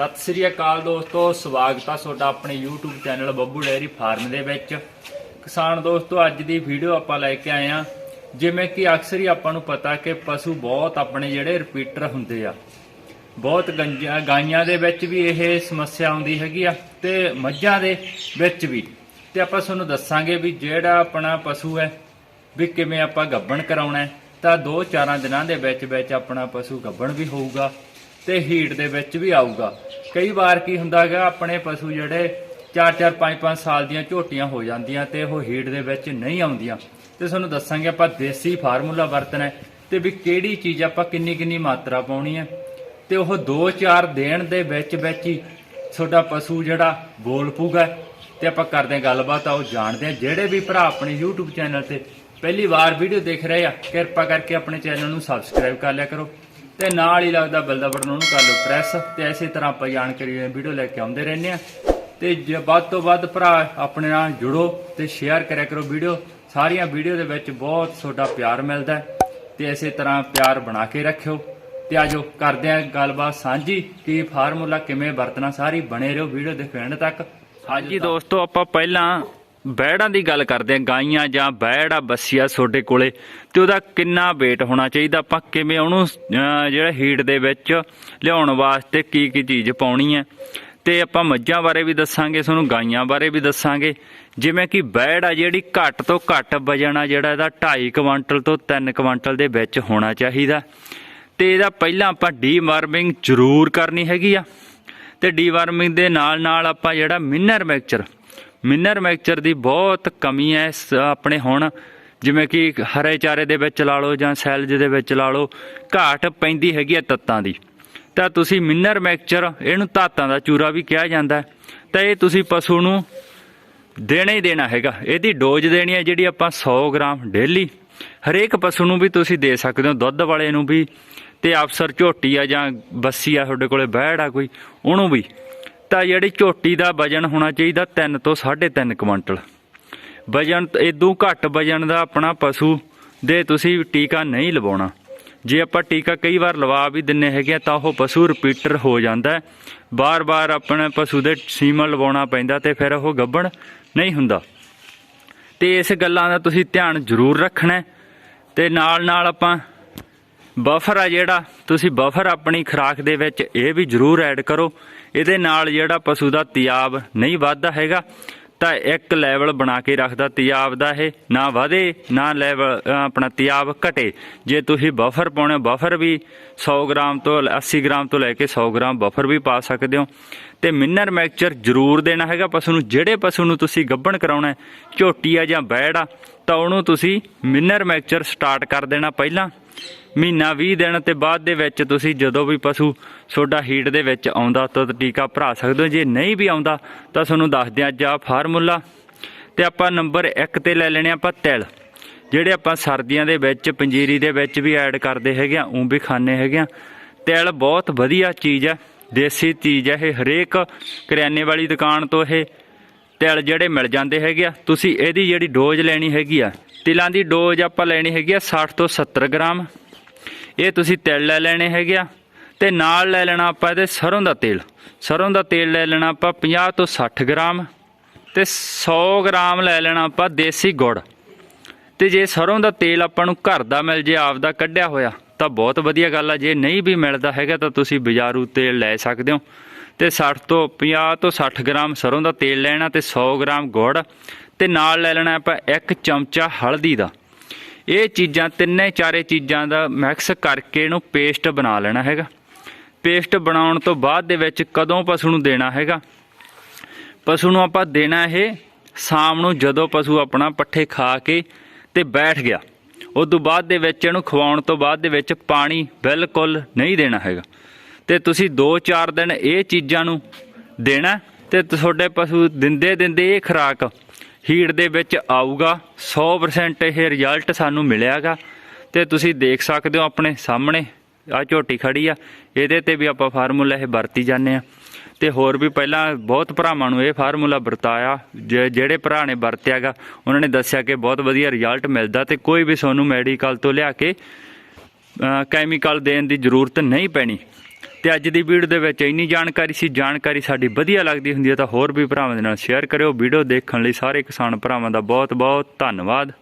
ਸਤਿ ਸ੍ਰੀ ਅਕਾਲ ਦੋਸਤੋ, ਸਵਾਗਤ ਆ ਤੁਹਾਡਾ ਆਪਣੇ YouTube channel Babbu dairy farm ਦੇ ਵਿੱਚ। ਕਿਸਾਨ ਦੋਸਤੋ, ਅੱਜ ਦੀ ਵੀਡੀਓ ਆਪਾਂ ਲੈ ਕੇ ਆਏ ਆ ਜਿਵੇਂ ਕਿ ਅਕਸਰ ਹੀ ਆਪਾਂ ਨੂੰ ਪਤਾ ਕਿ ਪਸ਼ੂ ਬਹੁਤ ਆਪਣੇ ਜਿਹੜੇ ਰਿਪੀਟਰ ਹੁੰਦੇ ਆ। ਬਹੁਤ ਗੰਜਾਂ ਗਾਈਆਂ ਦੇ ਵਿੱਚ ਵੀ ਇਹ ਸਮੱਸਿਆ ਆਉਂਦੀ ਹੈਗੀ ਆ ਤੇ ਮੱਝਾਂ ਦੇ ਵਿੱਚ ਵੀ। ਤੇ ਆਪਾਂ ਤੁਹਾਨੂੰ ਦੱਸਾਂਗੇ ਵੀ ਜਿਹੜਾ ਆਪਣਾ ਪਸ਼ੂ ਹੈ, ਵੀ ਕਿਵੇਂ ਆਪਾਂ ਗੱਬਣ ਕਰਾਉਣਾ ਤਾਂ 2-4 ਦਿਨਾਂ ਦੇ ਵਿੱਚ ਵਿੱਚ ਆਪਣਾ ਪਸ਼ੂ ਗੱਬਣ ਵੀ ਹੋਊਗਾ ਤੇ ਹੀਟ ਦੇ ਵਿੱਚ ਵੀ ਆਊਗਾ। ਕਈ ਵਾਰ ਕੀ ਹੁੰਦਾ ਹੈਗਾ, ਆਪਣੇ ਪਸ਼ੂ ਜਿਹੜੇ 4-4 5-5 ਸਾਲ ਦੀਆਂ ਝੋਟੀਆਂ ਹੋ ਜਾਂਦੀਆਂ ਤੇ ਉਹ ਹੀਟ ਦੇ ਵਿੱਚ ਨਹੀਂ ਆਉਂਦੀਆਂ। ਤੇ ਤੁਹਾਨੂੰ ਦੱਸਾਂਗੇ ਆਪਾਂ ਦੇਸੀ ਫਾਰਮੂਲਾ ਵਰਤਣਾ ਹੈ ਤੇ ਵੀ ਕਿਹੜੀ ਚੀਜ਼ ਆਪਾਂ ਕਿੰਨੀ ਕਿੰਨੀ ਮਾਤਰਾ ਪਾਉਣੀ ਹੈ। ਤੇ ਉਹ 2-4 ਦੇਣ ਦੇ ਵਿੱਚ ਵਿੱਚ ਹੀ ਤੁਹਾਡਾ ਪਸ਼ੂ ਜਿਹੜਾ ਬੋਲ ਪੂਗਾ। ਤੇ ਆਪਾਂ ਕਰਦੇ ਹਾਂ ਗੱਲਬਾਤ, ਆਓ ਜਾਣਦੇ ਹਾਂ। ਜਿਹੜੇ ਵੀ ਭਰਾ ਆਪਣੇ YouTube ਚੈਨਲ ਤੇ ਪਹਿਲੀ ਵਾਰ ਵੀਡੀਓ ਦੇਖ ਰਹੇ ਆ, ਕਿਰਪਾ ਕਰਕੇ ਆਪਣੇ ਚੈਨਲ ਨੂੰ ਸਬਸਕ੍ਰਾਈਬ ਕਰ ਲਿਆ ਕਰੋ। ਤੇ ਨਾਲ ਹੀ ਲੱਗਦਾ ਬੈਲ ਦਾ ਬਟਨ ਉਹਨੂੰ ਕਰ ਲਓ ਪ੍ਰੈਸ ਤੇ ਇਸੇ ਤਰ੍ਹਾਂ ਆਪਾਂ ਜਾਣਕਾਰੀ ਵੀਡੀਓ ਲੈ ਕੇ ਆਉਂਦੇ ਰਹਿੰਦੇ ਆ ਤੇ ਜੇ ਵੱਧ ਤੋਂ ਵੱਧ ਭਰਾ ਆਪਣੇ ਨਾਲ ਜੁੜੋ ਤੇ ਸ਼ੇਅਰ ਕਰਿਆ ਕਰੋ ਵੀਡੀਓ ਸਾਰੀਆਂ ਵੀਡੀਓ ਦੇ ਵਿੱਚ ਬਹੁਤ ਤੁਹਾਡਾ ਪਿਆਰ ਮਿਲਦਾ ਤੇ ਇਸੇ ਤਰ੍ਹਾਂ ਪਿਆਰ ਬਣਾ ਕੇ ਰੱਖਿਓ। ਤੇ ਆਜੋ ਕਰਦੇ ਆ ਗੱਲਬਾਤ ਸਾਂਝੀ। ਕਿ ਫਾਰਮੂਲਾ ਕਿਵੇਂ ਵਰਤਣਾ ਸਾਰੀ ਬਣੇ ਰਹੋ ਵੀਡੀਓ ਦੇ ਐਂਡ ਤੱਕ। ਹਾਂਜੀ ਦੋਸਤੋ ਆਪਾਂ ਪਹਿਲਾਂ ਬੈੜਾਂ ਦੀ ਗੱਲ ਕਰਦੇ ਆ ਗਾਈਆਂ ਜਾਂ ਬੈੜ ਆ, ਬੱਸੀਆ ਤੁਹਾਡੇ ਕੋਲੇ, ਤੇ ਉਹਦਾ ਕਿੰਨਾ weight ਹੋਣਾ ਚਾਹੀਦਾ? ਆਪਾਂ ਕਿਵੇਂ ਉਹਨੂੰ ਜਿਹੜਾ ਹੀਟ ਦੇ ਵਿੱਚ ਲਿਆਉਣ ਵਾਸਤੇ ਕੀ ਕੀ ਚੀਜ਼ ਪਾਉਣੀ ਹੈ? ਤੇ ਆਪਾਂ ਮੱਝਾਂ ਬਾਰੇ ਵੀ ਦੱਸਾਂਗੇ, ਤੁਹਾਨੂੰ ਗਾਈਆਂ ਬਾਰੇ ਵੀ ਦੱਸਾਂਗੇ। ਜਿਵੇਂ ਕਿ ਬੈੜ ਆ, ਜਿਹੜੀ ਘੱਟ ਤੋਂ ਘੱਟ ਵਜਨ ਆ, ਜਿਹੜਾ ਇਹਦਾ 2.5 ਕੁਇੰਟਲ ਤੋਂ 3 ਕੁਇੰਟਲ ਦੇ ਵਿੱਚ ਹੋਣਾ ਚਾਹੀਦਾ। ਤੇ ਇਹਦਾ ਪਹਿਲਾਂ ਆਪਾਂ ਡੀਵਾਰਮਿੰਗ ਜ਼ਰੂਰ ਕਰਨੀ ਹੈਗੀ ਆ। ਤੇ ਡੀਵਾਰਮਿੰਗ ਦੇ ਨਾਲ ਨਾਲ ਆਪਾਂ ਜਿਹੜਾ ਮਿਨਰ ਮੈਕਚਰ ਮਿਨਰ ਮੈਕਚਰ ਦੀ ਬਹੁਤ ਕਮੀ ਹੈ ਇਸ ਆਪਣੇ ਹੁਣ, ਜਿਵੇਂ ਕਿ ਹਰੇ ਚਾਰੇ ਦੇ ਵਿੱਚ ਲਾ ਲਓ ਜਾਂ ਸੈਲਜ ਦੇ ਵਿੱਚ ਲਾ ਲਓ, ਘਾਟ ਪੈਂਦੀ ਹੈਗੀ ਹੈ ਤੱਤਾਂ ਦੀ। ਤਾਂ ਤੁਸੀਂ ਮਿਨਰ ਮੈਕਚਰ ਇਹਨੂੰ ਧਾਤਾਂ ਦਾ ਚੂਰਾ ਵੀ ਕਿਹਾ ਜਾਂਦਾ ਤਾਂ ਇਹ ਤੁਸੀਂ ਪਸ਼ੂ ਨੂੰ ਦੇਣਾ ਹੀ ਦੇਣਾ ਹੈਗਾ। ਇਹਦੀ ਡੋਜ਼ ਦੇਣੀ ਹੈ ਜਿਹੜੀ ਆਪਾਂ 100 ਗ੍ਰਾਮ ਡੇਲੀ। ਹਰੇਕ ਪਸ਼ੂ ਨੂੰ ਵੀ ਤੁਸੀਂ ਦੇ ਸਕਦੇ ਹੋ। ਦੁੱਧ ਵਾਲੇ ਨੂੰ ਵੀ ਤੇ ਅਫਸਰ ਝੋਟੀ ਆ ਜਾਂ ਬੱਸੀ ਆ ਤੁਹਾਡੇ ਕੋਲੇ ਬਹਿੜ ਆ ਕੋਈ, ਉਹਨੂੰ ਵੀ। ਤਾਂ ਜਿਹੜੀ ਝੋਟੀ ਦਾ ਵਜਨ ਹੋਣਾ ਚਾਹੀਦਾ 3 ਤੋਂ 3.5 ਕੁਇੰਟਲ। ਵਜਨ ਇਦੋਂ ਘੱਟ ਵਜਨ ਦਾ ਆਪਣਾ ਪਸ਼ੂ ਦੇ ਤੁਸੀਂ ਟੀਕਾ ਨਹੀਂ ਲਵਾਉਣਾ। ਜੇ ਆਪਾਂ ਟੀਕਾ ਕਈ ਵਾਰ ਲਵਾ ਵੀ ਦਿੰਨੇ ਹੈਗੇ ਆ, ਤਾਂ ਉਹ ਪਸ਼ੂ ਰਿਪੀਟਰ ਹੋ ਜਾਂਦਾ ਹੈ। ਬਾਰ-ਬਾਰ ਆਪਣੇ ਪਸ਼ੂ ਦੇ ਸੀਮਾ ਲਵਾਉਣਾ ਪੈਂਦਾ ਤੇ ਫਿਰ ਉਹ ਗੱਭਣ ਨਹੀਂ ਹੁੰਦਾ। ਤੇ ਇਸ ਗੱਲਾਂ ਦਾ ਤੁਸੀਂ ਧਿਆਨ ਜ਼ਰੂਰ ਰੱਖਣਾ ਹੈ ਤੇ ਨਾਲ ਨਾਲ ਆਪਾਂ ਬਫਰ ਆ ਜਿਹੜਾ, ਤੁਸੀਂ ਬਫਰ ਆਪਣੀ ਖੁਰਾਕ ਦੇ ਵਿੱਚ ਇਹ ਵੀ ਜ਼ਰੂਰ ਐਡ ਕਰੋ। ਇਹਦੇ ਨਾਲ ਜਿਹੜਾ ਪਸ਼ੂ ਦਾ ਤਿਆਬ ਨਹੀਂ ਵੱਧਦਾ ਹੈਗਾ, ਤਾਂ ਇੱਕ ਲੈਵਲ ਬਣਾ ਕੇ ਰੱਖਦਾ ਤਿਆਬ ਦਾ ਇਹ। ਨਾ ਵਧੇ, ਨਾ ਲੈਵਲ ਆਪਣਾ ਤਿਆਬ ਘਟੇ। ਜੇ ਤੁਸੀਂ ਬਫਰ ਪਾਉਣੇ ਬਫਰ ਵੀ 100 ਗ੍ਰਾਮ ਤੋਂ 80 ਗ੍ਰਾਮ ਤੋਂ ਲੈ ਕੇ 100 ਗ੍ਰਾਮ ਬਫਰ ਵੀ ਪਾ ਸਕਦੇ ਹੋ। ਤੇ ਮਿਨਰ ਮੈਕਚਰ ਜ਼ਰੂਰ ਦੇਣਾ ਹੈਗਾ ਪਸ਼ੂ ਨੂੰ। ਜਿਹੜੇ ਪਸ਼ੂ ਨੂੰ ਤੁਸੀਂ ਗੱਭਣ ਕਰਾਉਣਾ ਝੋਟੀ ਆ ਜਾਂ ਬੈੜ ਆ, ਤਾਂ ਉਹਨੂੰ ਤੁਸੀਂ ਮਿਨਰ ਮੈਕਚਰ ਸਟਾਰਟ ਕਰ ਦੇਣਾ ਪਹਿਲਾਂ। ਮਹੀਨਾ 20 ਦਿਨ ਤੇ ਬਾਅਦ ਦੇ ਵਿੱਚ ਤੁਸੀਂ ਜਦੋਂ ਵੀ ਪਸ਼ੂ ਤੁਹਾਡਾ ਹੀਟ ਦੇ ਵਿੱਚ ਆਉਂਦਾ ਤਾਂ ਟੀਕਾ ਭਰਾ ਸਕਦੇ ਹੋ। ਜੇ ਨਹੀਂ ਵੀ ਆਉਂਦਾ ਤਾਂ ਤੁਹਾਨੂੰ ਦੱਸਦੇ ਹਾਂ ਅੱਜ ਆ ਫਾਰਮੂਲਾ। ਤੇ ਆਪਾਂ ਨੰਬਰ 1 ਤੇ ਲੈ ਲੈਣੇ ਆਪਾਂ ਤਿਲ। ਜਿਹੜੇ ਆਪਾਂ ਸਰਦੀਆਂ ਦੇ ਵਿੱਚ, ਪੰਜੀਰੀ ਦੇ ਵਿੱਚ ਵੀ ਐਡ ਕਰਦੇ ਹੈਗੇ ਆ ਉਹ ਵੀ ਖਾਣੇ ਹੈਗੇ ਆ। ਤਿਲ ਬਹੁਤ ਵਧੀਆ ਚੀਜ਼ ਹੈ, ਦੇਸੀ ਚੀਜ਼ ਹੈ ਇਹ, ਹਰੇਕ ਕਰਿਆਨੇ ਵਾਲੀ ਦੁਕਾਨ ਤੋਂ ਇਹ ਤਿਲ ਜਿਹੜੇ ਮਿਲ ਜਾਂਦੇ ਹੈਗੇ ਆ, ਤੁਸੀਂ ਇਹਦੀ ਜਿਹੜੀ ਡੋਜ਼ ਲੈਣੀ ਹੈਗੀ ਆ, ਤਿਲਾਂ ਦੀ ਡੋਜ਼ ਆਪਾਂ ਲੈਣੀ ਹੈਗੀ ਆ 60 ਤੋਂ 70 ਗ੍ਰਾਮ। ਇਹ ਤੁਸੀਂ ਤਿਲ ਲੈ ਲੈਣੇ ਹੈਗੇ ਆ ਤੇ ਨਾਲ ਲੈ ਲੈਣਾ ਆਪਾਂ ਇਹਦੇ ਸਰੋਂ ਦਾ ਤੇਲ। ਸਰੋਂ ਦਾ ਤੇਲ ਲੈ ਲੈਣਾ ਆਪਾਂ 50 ਤੋਂ 60 ਗ੍ਰਾਮ ਤੇ 100 ਗ੍ਰਾਮ ਲੈ ਲੈਣਾ ਆਪਾਂ ਦੇਸੀ ਗੁੜ। ਤੇ ਜੇ ਸਰੋਂ ਦਾ ਤੇਲ ਆਪਾਂ ਨੂੰ ਘਰ ਦਾ ਮਿਲ ਜੇ ਆਪਦਾ ਕੱਢਿਆ ਹੋਇਆ, ਤਾਂ ਬਹੁਤ ਵਧੀਆ ਗੱਲ ਆ। ਜੇ ਨਹੀਂ ਵੀ ਮਿਲਦਾ ਹੈਗਾ ਤਾਂ ਤੁਸੀਂ ਬਾਜ਼ਾਰੂ ਤੇਲ ਲੈ ਸਕਦੇ ਹੋ। ਤੇ 60 ਤੋਂ 50 ਤੋਂ 60 ਗ੍ਰਾਮ ਸਰੋਂ ਦਾ ਤੇਲ ਲੈਣਾ ਤੇ 100 ਗ੍ਰਾਮ ਗੁੜ ਤੇ ਨਾਲ ਲੈ ਲੈਣਾ ਆਪਾਂ ਇੱਕ ਚਮਚਾ ਹਲਦੀ ਦਾ। ਇਹ ਚੀਜ਼ਾਂ, ਤਿੰਨੇ ਚਾਰੇ ਚੀਜ਼ਾਂ ਦਾ ਮਿਕਸ ਕਰਕੇ ਇਹਨੂੰ ਪੇਸਟ ਬਣਾ ਲੈਣਾ ਹੈਗਾ। ਪੇਸਟ ਬਣਾਉਣ ਤੋਂ ਬਾਅਦ ਦੇ ਵਿੱਚ ਕਦੋਂ ਪਸ਼ੂ ਨੂੰ ਦੇਣਾ ਹੈਗਾ? ਪਸ਼ੂ ਨੂੰ ਆਪਾਂ ਦੇਣਾ ਇਹ ਸ਼ਾਮ ਨੂੰ ਜਦੋਂ ਪਸ਼ੂ ਆਪਣਾ ਪੱਠੇ ਖਾ ਕੇ ਤੇ ਬੈਠ ਗਿਆ। ਉਸ ਤੋਂ ਬਾਅਦ ਦੇ ਵਿੱਚ ਇਹਨੂੰ ਖਵਾਉਣ ਤੋਂ ਬਾਅਦ ਦੇ ਵਿੱਚ ਪਾਣੀ ਬਿਲਕੁਲ ਨਹੀਂ ਦੇਣਾ ਹੈਗਾ। ਤੇ ਤੁਸੀਂ 2-4 ਦਿਨ ਇਹ ਚੀਜ਼ਾਂ ਨੂੰ ਦੇਣਾ ਤੇ ਤੁਹਾਡੇ ਪਸ਼ੂ ਦਿੰਦੇ ਦਿੰਦੇ ਇਹ ਖੁਰਾਕ ਹੀਟ ਦੇ ਵਿੱਚ ਆਊਗਾ 100% ਇਹ ਰਿਜ਼ਲਟ ਸਾਨੂੰ ਮਿਲਿਆਗਾ। ਤੇ ਤੁਸੀਂ ਦੇਖ ਸਕਦੇ ਹੋ ਆਪਣੇ ਸਾਹਮਣੇ ਆ ਝੋਟੀ ਖੜੀ ਆ, ਇਹਦੇ ਤੇ ਵੀ ਆਪਾਂ ਫਾਰਮੂਲਾ ਇਹ ਵਰਤੀ ਜਾਂਦੇ ਆ। ਤੇ ਹੋਰ ਵੀ ਪਹਿਲਾਂ ਬਹੁਤ ਭਰਾਵਾਂ ਨੂੰ ਇਹ ਫਾਰਮੂਲਾ ਵਰਤਾਇਆ, ਜੇ- ਜਿਹੜੇ ਭਰਾ ਨੇ ਵਰਤਿਆਗਾ, ਉਹਨਾਂ ਨੇ ਦੱਸਿਆ ਕਿ ਬਹੁਤ ਵਧੀਆ ਰਿਜ਼ਲਟ ਮਿਲਦਾ ਤੇ ਕੋਈ ਵੀ ਤੁਹਾਨੂੰ ਮੈਡੀਕਲ ਤੋਂ ਲਿਆ ਕੇ ਕੈਮੀਕਲ ਦੇਣ ਦੀ ਜ਼ਰੂਰਤ ਨਹੀਂ ਪੈਣੀ। ਤੇ ਅੱਜ ਦੀ ਵੀਡੀਓ ਦੇ ਵਿੱਚ ਇੰਨੀ ਜਾਣਕਾਰੀ ਸੀ, ਜਾਣਕਾਰੀ ਸਾਡੀ ਵਧੀਆ ਲੱਗਦੀ ਹੁੰਦੀ ਹੈ ਤਾਂ ਹੋਰ ਵੀ ਭਰਾਵਾਂ ਦੇ ਨਾਲ ਸ਼ੇਅਰ ਕਰਿਓ। ਵੀਡੀਓ ਦੇਖਣ ਲਈ ਸਾਰੇ ਕਿਸਾਨ ਭਰਾਵਾਂ ਦਾ ਬਹੁਤ ਬਹੁਤ ਧੰਨਵਾਦ।